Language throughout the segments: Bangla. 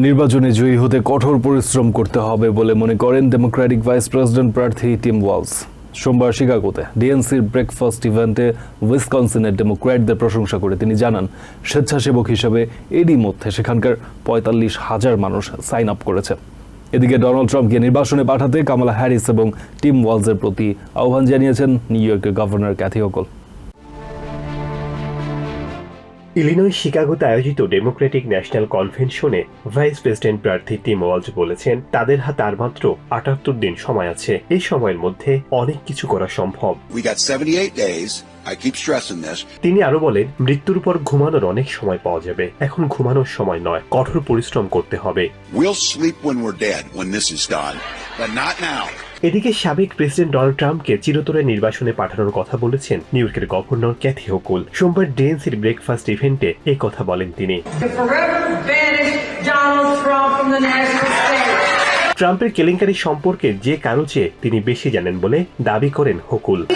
নির্বাচনে জয়ী হতে কঠোর পরিশ্রম করতে হবে বলে মনে করেন ডেমোক্রেটিক ভাইস প্রেসিডেন্ট প্রার্থী টিম ওয়ালস সোমবার শিকাগোতে ডিএনসির ব্রেকফাস্ট ইভেন্টে উইসকনসিনের ডেমোক্র্যাটদের প্রশংসা করে তিনি জানান, স্বেচ্ছাসেবক হিসেবে এরই মধ্যে সেখানকার পঁয়তাল্লিশ হাজার মানুষ সাইন আপ করেছে। এদিকে ডোনাল্ড ট্রাম্পকে নির্বাসনে পাঠাতে কামালা হ্যারিস এবং টিম ওয়ালসের প্রতি আহ্বান জানিয়েছেন নিউ ইয়র্কের গভর্নর ক্যাথি ওকল ইলিনয় শিকাগোতে আয়োজিত ডেমোক্রেটিক ন্যাশনাল কনভেনশনে ভাইস প্রেসিডেন্ট প্রার্থী টিম ওয়ালজ বলেছেন, তাদের হাতে আর মাত্র আটাত্তর দিন সময় আছে। এই সময়ের মধ্যে অনেক কিছু করা সম্ভব। We got 78 days. I keep stressing this. তিনি আরও বলেন মৃত্যুর পর ঘুমানোর অনেক সময় পাওয়া যাবে এখন ঘুমানোর সময় নয় কঠোর পরিশ্রম করতে হবে We'll sleep when we're dead when this is done, but not now. এদিকে সাবেক প্রেসিডেন্ট ডোনাল্ড ট্রাম্পকে চিরতরে নির্বাসনে পাঠানোর কথা বলেছেন নিউ ইয়র্কের গভর্নর ক্যাথি হোকুল সোমবার ডিএনসির ব্রেকফাস্ট ইভেন্টে এই কথা বলেন তিনি. ট্রাম্পের কেলেঙ্কারি সম্পর্কে যে কারও চেয়ে তিনি বেশি জানেন বলে দাবি করেন হোকুল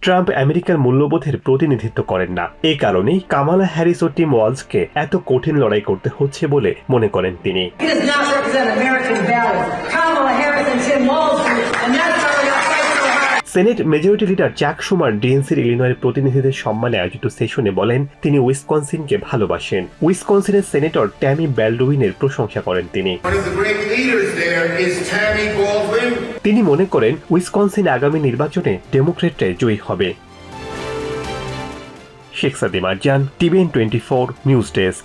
ট্রাম্প আমেরিকার মূল্যবোধের প্রতিনিধিত্ব করেন না। এ কারণেই কামালা হ্যারিস ও টিম ওয়ালসকে এত কঠিন লড়াই করতে হচ্ছে বলে মনে করেন তিনি। Senate majority leader Chuck Schumer ডিএনসির ইলিনয়ের প্রতিনিধিদের সম্মানে আয়োজিত সেশনে বলেন তিনি উইসকনসিনকে ভালোবাসেন। উইসকনসিনের সেনেটর ট্যামি ব্যালডুইনের প্রশংসা করেন তিনি. তিনি মনে করেন উইসকনসিন আগামী নির্বাচনে ডেমোক্রেটরাই জয়ী হবে। Sheikh Sadim Arzan TVN twenty four news desk.